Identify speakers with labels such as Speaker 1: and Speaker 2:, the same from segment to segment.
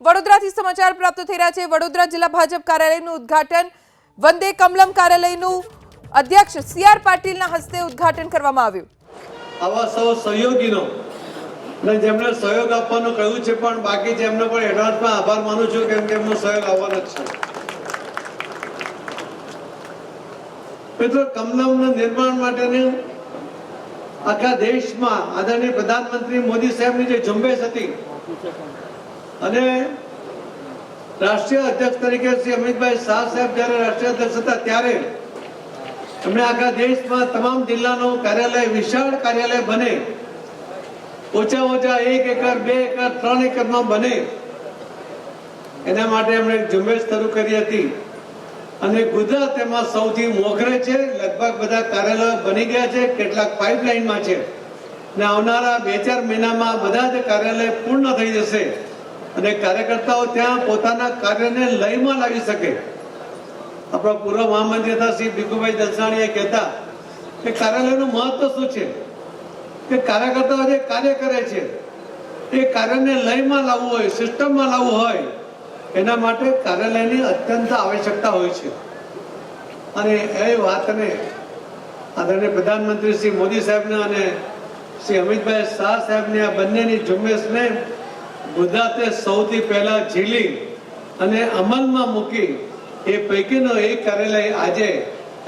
Speaker 1: વડોદરાથી સમાચાર પ્રાપ્ત થઈ રહ્યા છે. વડોદરા જિલ્લા ભાજપ કાર્યાલયનું ઉદ્ઘાટન, વંદે કમલમ કાર્યાલયનું અધ્યક્ષ સી આર પાટીલના હસ્તે ઉદ્ઘાટન કરવામાં આવ્યું.
Speaker 2: આવા સૌ સહયોગીનો જેમણે સહયોગ આપવાનું કહ્યું છે, પણ બાકી જેમનો પણ એડવાન્સમાં આભાર માનું છું કેમ કે એમનો સહયોગ આવવાનો છે. મિત્રો, કમલમના નિર્માણ માટેની આખા દેશમાં આદરણીય પ્રધાનમંત્રી મોદી સાહેબની જે ઝુંબેશ હતી અને રાષ્ટ્રીય અધ્યક્ષ તરીકે શ્રી અમિતભાઈ શાહ સાહેબ જ્યારે રાષ્ટ્રીય અધ્યક્ષ હતા ત્યારે એમણે આખા દેશમાં તમામ જિલ્લાનું કાર્યાલય, વિશાળ કાર્યાલય બને. ઓછા ઓછા એક એકર, બે એકર, ત્રણ એકરમાં બને. એના માટે એમણે ઝુંબેશ શરૂ કરી હતી. અને ગુજરાત એમાં સૌથી મોખરે છે, લગભગ બધા કાર્યાલયો બની ગયા છે, કેટલાક પાઇપલાઇનમાં છે. ને આવનારા બે ચાર મહિનામાં બધા જ કાર્યાલય પૂર્ણ થઈ જશે. અને કાર્યકર્તાઓ ત્યાં પોતાના કાર્યને લયમાં લાવી શકે. આપણા પૂર્વ મહામંત્રી હતા શ્રી ભીખુભાઈ દલસાણીએ કહેતા કે કાર્યાલયનું મહત્વ શું છે? કે કાર્યકર્તાઓ જે કાર્ય કરે છે, એ કાર્યને લયમાં લાવવું હોય, સિસ્ટમમાં લાવવું હોય, એના માટે કાર્યાલયની અત્યંત આવશ્યકતા હોય છે. અને એ વાતને આદરણીય પ્રધાનમંત્રી શ્રી મોદી સાહેબને અને શ્રી અમિતભાઈ શાહ સાહેબની આ બંનેની ઝુંબેશને ગુજરાતે સૌથી પહેલા ઝીલી અને અમલમાં મૂકી એ પૈકીનો એક કાર્યાલય આજે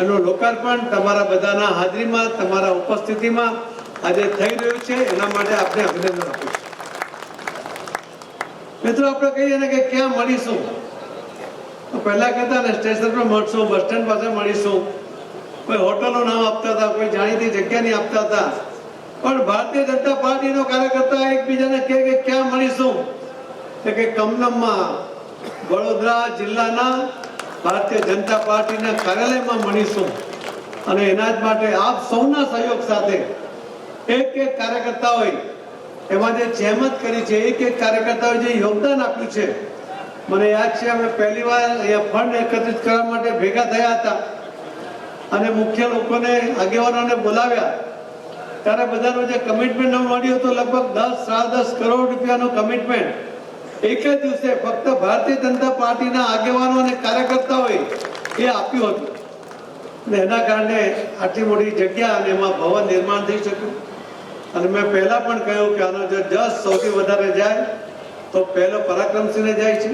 Speaker 2: એનું લોકાર્પણ તમારા બધાના હાજરીમાં, તમારા ઉપસ્થિતિમાં આજે થઈ રહ્યું છે. એના માટે આપણે અભિનંદન આપીશું મિત્રો, આપણે કહીએ ને કે ક્યાં મળીશું? પહેલા કહેતા ને સ્ટેશન પર મળશું, બસ સ્ટેન્ડ પાસે મળીશું. કોઈ હોટલનું નામ આપતા હતા, કોઈ જાણીતી જગ્યાની આપતા હતા. પણ ભારતીય જનતા પાર્ટીનો કાર્યકર્તા એકબીજાને કે ક્યાં મળીશું તો કે કમલમમાં વડોદરા જિલ્લાના ભારતીય જનતા પાર્ટીના કાર્યાલયમાં મળીશું. અને એના જ માટે આપ સૌના સહયોગ સાથે એક એક કાર્યકર્તાઓએ એમાં જે જહેમત કરી છે, એક એક કાર્યકર્તાઓએ જે યોગદાન આપ્યું છે, મને યાદ છે અમે પહેલી વાર અહીંયા ફંડ એકત્રિત કરવા માટે ભેગા થયા હતા. અને મુખ્ય લોકોને આગેવાનોને બોલાવ્યા. ત્યારે બધાનું જે કમિટમેન્ટ મળ્યું હતું, લગભગ દસ, સાડા દસ કરોડ રૂપિયાનું કમિટમેન્ટ એક જ દિવસે ફક્ત ભારતીય જનતા પાર્ટીના આગેવાનો અને કાર્યકર્તાઓએ એ આપ્યું હતું. અને એના કારણે આટલી મોટી જગ્યા અને એમાં ભવન નિર્માણ થઈ શક્યું. અને મેં પહેલાં પણ કહ્યું કે આનો જો જસ સૌથી વધારે જાય, તો પહેલો પરાક્રમસિંહને જાય છે,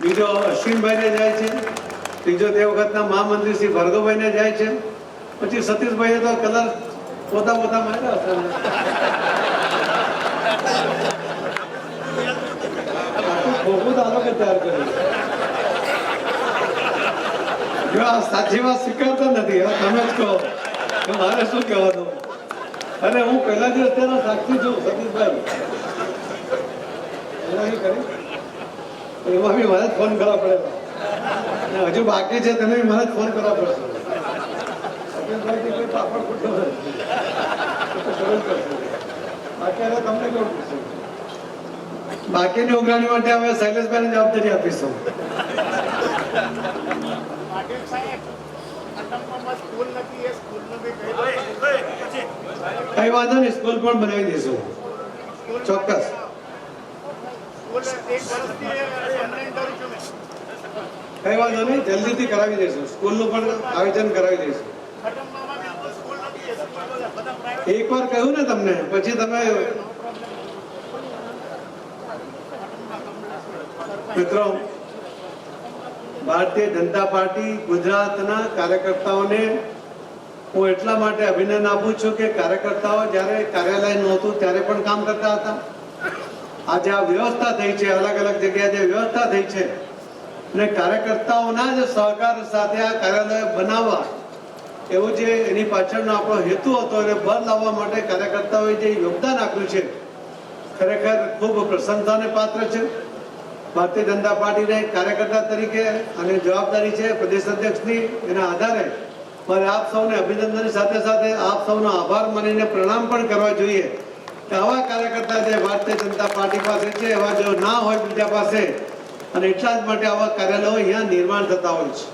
Speaker 2: બીજો અશ્વિનભાઈને જાય છે, ત્રીજો તે વખતના મહામંત્રી શ્રી ભાર્ગવભાઈને જાય છે, પછી સતીશભાઈએ તો કલર પોતા પોતા માર્યા હશે ને. આખું ખોખું તો તૈયાર કર્યું. જો આ સાચી વાત સ્વીકારતા નથી હવે તમે જ કહો. કે મારે શું કહેવાનું? અને હું પહેલા દિવસ તેનો સાક્ષી છું એમાં બી મારે ફોન કરવા પડે. હજુ બાકી છે, તમે મારે ફોન કરવા પડશે. કોઈ પાપડ તમને કેવું બાકીની ઉઘરાણી માટે હવે શૈલેષભાઈને જવાબદારી આપીશું.
Speaker 3: પાટીલ સાહેબ અટમમાં સ્કૂલ નથી એ સ્કૂલનું બી કહી દો.
Speaker 2: કઈ વાંધો નહીં સ્કૂલ પણ બનાવી દઈશું. ચોક્કસ. કઈ વાંધો નહીં જલ્દીથી કરાવી દઈશું. સ્કૂલનું પણ આયોજન કરાવી દઈશું
Speaker 3: અટમમાં બિલકુલ સ્કૂલ નથી એ સ્કૂલ બધા પ્રાઇવેટ
Speaker 2: એકવાર કહ્યું ને તમને, પછી તમે મિત્રો, ભારતીય જનતા પાર્ટી ગુજરાતના કાર્યકર્તાઓને હું એટલા માટે અભિનંદન આપું છું કે કાર્યકર્તાઓ જ્યારે કાર્યાલય નહોતું, ત્યારે પણ કામ કરતા હતા. આજે આ વ્યવસ્થા થઈ છે, અલગ અલગ જગ્યાએ જે વ્યવસ્થા થઈ છે. અને કાર્યકર્તાઓના જ સહકાર સાથે આ કાર્યાલય બનાવવા એવું જે એની પાછળનો આપણો હેતુ હતો એને બળ લાવવા માટે કાર્યકર્તાઓએ જે યોગદાન આપ્યું છે, ખરેખર ખૂબ પ્રશંસાને પાત્ર છે. ભારતીય જનતા પાર્ટીને કાર્યકર્તા તરીકે અને જવાબદારી છે પ્રદેશ અધ્યક્ષની, એના આધારે મારે આપ સૌને અભિનંદનની સાથે સાથે આપ સૌનો આભાર માનીને પ્રણામ પણ કરવા જોઈએ કે આવા કાર્યકર્તા જે ભારતીય જનતા પાર્ટી પાસે છે, એવા જો ના હોય બીજા પાસે, અને એટલા જ માટે આવા કાર્યાલયો અહીંયા નિર્માણ થતા હોય છે.